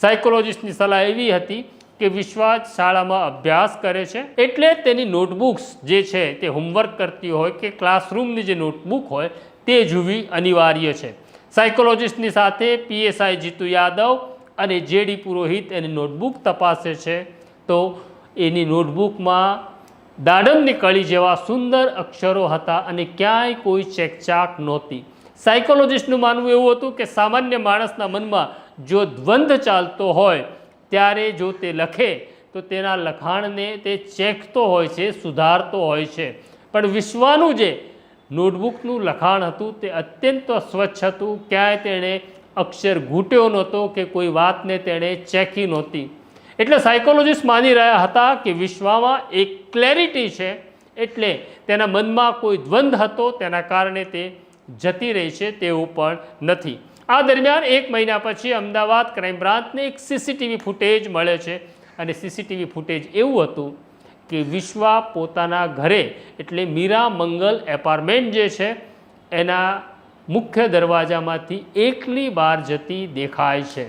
સાયકોલોજિસ્ટની સલાહ એવી હતી કે વિશ્વાસ શાળામાં અભ્યાસ કરે છે એટલે તેની નોટબુક્સ જે છે તે હોમવર્ક કરતી હોય કે ક્લાસરૂમની જે નોટબુક હોય તે જોવી અનિવાર્ય છે. સાયકોલોજિસ્ટની સાથે પીએસઆઈ જીતુ યાદવ અને જેડી પુરોહિત એની નોટબુક તપાસે છે. તો એની નોટબુકમાં દાડમની કળી જેવા સુંદર અક્ષરો હતા અને ક્યાંય કોઈ ચેકચાક નહોતી. સાયકોલોજિસ્ટનું માનવું એવું હતું કે સામાન્ય માણસના મનમાં જો દ્વંદ્વ ચાલતો હોય, ત્યારે જો તે લખે, તો તેના લખાણને તે ચેકતો હોય છે, સુધારતો હોય છે. પણ વિશ્વનું જે નોટબુકનું લખાણ હતું, તે અત્યંત સ્વચ્છ હતું. ક્યાંય તેણે અક્ષર ઘૂંટ્યો નહોતો કે કોઈ વાતને તેણે ચેકી નહોતી. એટલે સાયકોલોજિસ્ટ માની રહ્યા હતા કે વિશ્વમાં એક ક્લેરિટી છે, એટલે તેના મનમાં કોઈ દ્વંદ્વ હતો, તેના કારણે તે જતી રહી છે તેવું પણ નથી. આ દરમિયાન એક મહિના પછી અમદાવાદ ક્રાઇમ બ્રાન્ચને એક સીસીટીવી ફૂટેજ મળે છે. અને સીસીટીવી ફૂટેજ એવું હતું કે વિશ્વા પોતાના ઘરે, એટલે મીરા મંગલ એપાર્ટમેન્ટ જે છે, એના મુખ્ય દરવાજામાંથી એકલી બહાર જતી દેખાય છે.